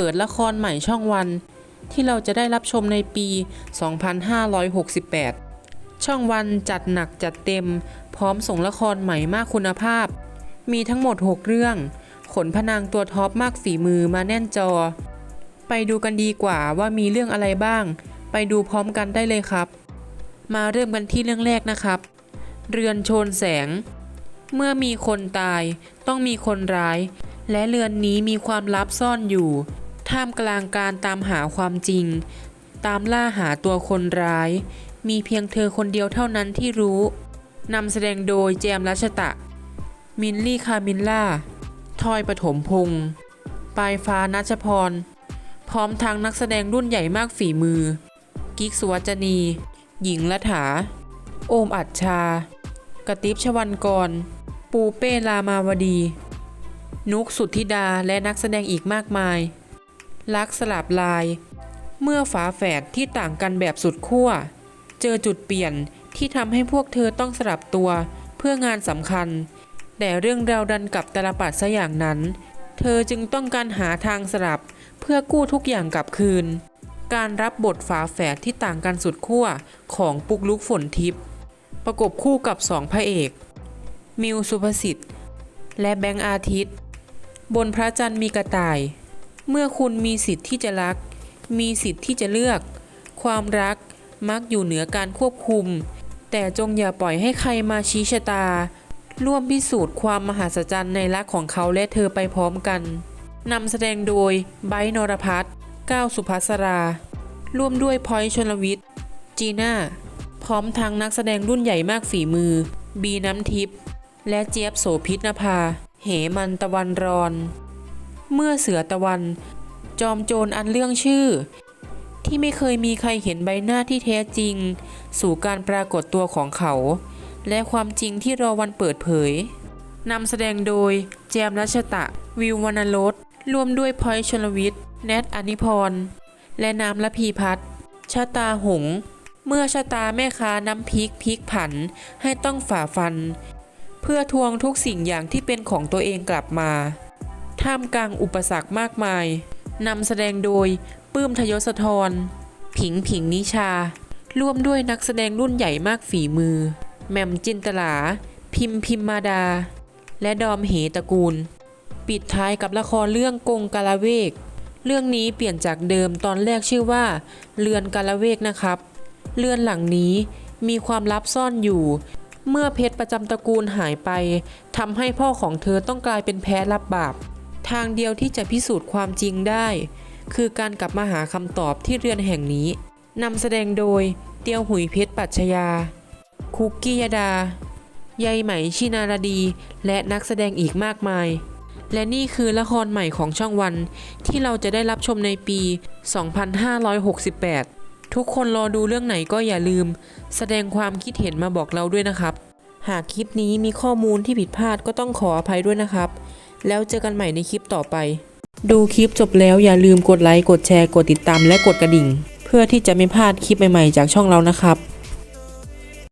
เปิดละครใหม่ช่องวัน ที่เราจะได้รับชมในปี 2568 ช่องวันจัดหนักจัดเต็ม พร้อมส่งละครใหม่มากคุณภาพ มีทั้งหมด 6 เรื่อง ขนพนางตัวท็อปมากฝีมือมาแน่นจอ ไปดูกันดีกว่าว่ามีเรื่องอะไรบ้าง ไปดูพร้อมกันได้เลยครับ มาเริ่มกันที่เรื่องแรกนะครับ เรือนโชนแสง เมื่อมีคนตายต้องมีคนร้ายและเรือนนี้มีความลับซ่อนอยู่ ท่ามกลางการตามหาความจริง ตามล่าหาตัวคนร้าย มีเพียงเธอคนเดียวเท่านั้นที่รู้ นำแสดงโดยแจมรัชตะ มินลี่คามินล่า ทอยปฐมพงษ์ปลายฟ้านัชพร พร้อมทางนักแสดงรุ่นใหญ่มากฝีมือ กิกสุวัจนี หญิงละถา โอมอัจชากระติบชวันกร ปูเป้ลามาวดี นุกสุทธิดาและนักแสดงอีกมากมาย รักสลับลาย เมื่อฝาแฝดที่ต่างกันแบบสุดขั้ว เจอจุดเปลี่ยนที่ทำให้พวกเธอต้องสลับตัวเพื่องานสำคัญ แต่เรื่องราวดันกับตลปัดซะอย่างนั้น เธอจึงต้องการหาทางสลับเพื่อกู้ทุกอย่างกลับคืน การรับบทฝาแฝดที่ต่างกันสุดขั้วของปุกลุกฝนทิพย์ประกบคู่กับสองพระเอก มิวสุภสิทธิ์ และแบงค์อาทิตย์ บนพระจันทร์มีกระต่าย เมื่อคุณมีสิทธิ์ที่จะรัก มีสิทธิ์ที่จะเลือก ความรักมักอยู่เหนือการควบคุม แต่จงอย่าปล่อยให้ใครมาชี้ชะตา ร่วมพิสูจน์ความมหัศจรรย์ในรักของเขาและเธอไปพร้อมกันนำแสดงโดยไบนรพัฒน์ก้าวสุภัสรา ร่วมด้วยพอยชนลวิทย์ จีน่า พร้อมทางนักแสดงรุ่นใหญ่มากฝีมือ บีน้ำทิพย์ และเจี๊ยบโสพิษนภา เหมันตะวันรอน เมื่อเสือตะวัน จอมโจรอันเรื่องชื่อ ที่ไม่เคยมีใครเห็นใบหน้าที่แท้จริง สู่การปรากฏตัวของเขา และความจริงที่รอวันเปิดเผยนำแสดงโดยแจมรัชตะ วิววรรณรสร่วมด้วยพลอยชลวิทย์แนทอนิพร และน้ำละพีพัฒน์ชาตาหง เมื่อชาตาแม่ค้าน้ำพริกพลิกผันให้ต้องฝ่าฟัน เพื่อทวงทุกสิ่งอย่างที่เป็นของตัวเองกลับมา ท่ามกลางอุปสรรคมากมายนำแสดงโดยปื้มทยศธร ผิงผิงนิชา ร่วมด้วยนักแสดงรุ่นใหญ่มากฝีมือ แหม่มจินตลา พิมพิมมาดา และดอมเหตระกูล ปิดท้ายกับละครเรื่องกงกาละเวก เรื่องนี้เปลี่ยนจากเดิมตอนแรกชื่อว่า เรือนกาละเวกนะครับ เรือนหลังนี้มีความลับซ่อนอยู่ เมื่อเพชรประจำตระกูลหายไปทำให้พ่อของเธอต้องกลายเป็นแพ้รับบาป ทางเดียวที่จะพิสูจน์ความจริงได้ คือการกลับมาหาคำตอบที่เรือนแห่งนี้นำแสดงโดย เตียวหุยเพชรปัชญาคุกกี้ยดา ยายไหมชินาราดี และนักแสดงอีกมากมาย และนี่คือละครใหม่ของช่องวัน ที่เราจะได้รับชมในปี 2568 ทุกคนรอดูเรื่องไหนก็อย่าลืม แสดงความคิดเห็นมาบอกเราด้วยนะครับ หากคลิปนี้มีข้อมูลที่ผิดพลาดก็ต้องขออภัยด้วยนะครับ แล้วเจอกันใหม่ในคลิปต่อไป ดูคลิปจบแล้วอย่าลืมกดไลค์ กดแชร์ กดติดตามและกดกระดิ่ง เพื่อที่จะไม่พลาดคลิปใหม่ๆ จากช่องเรานะครับ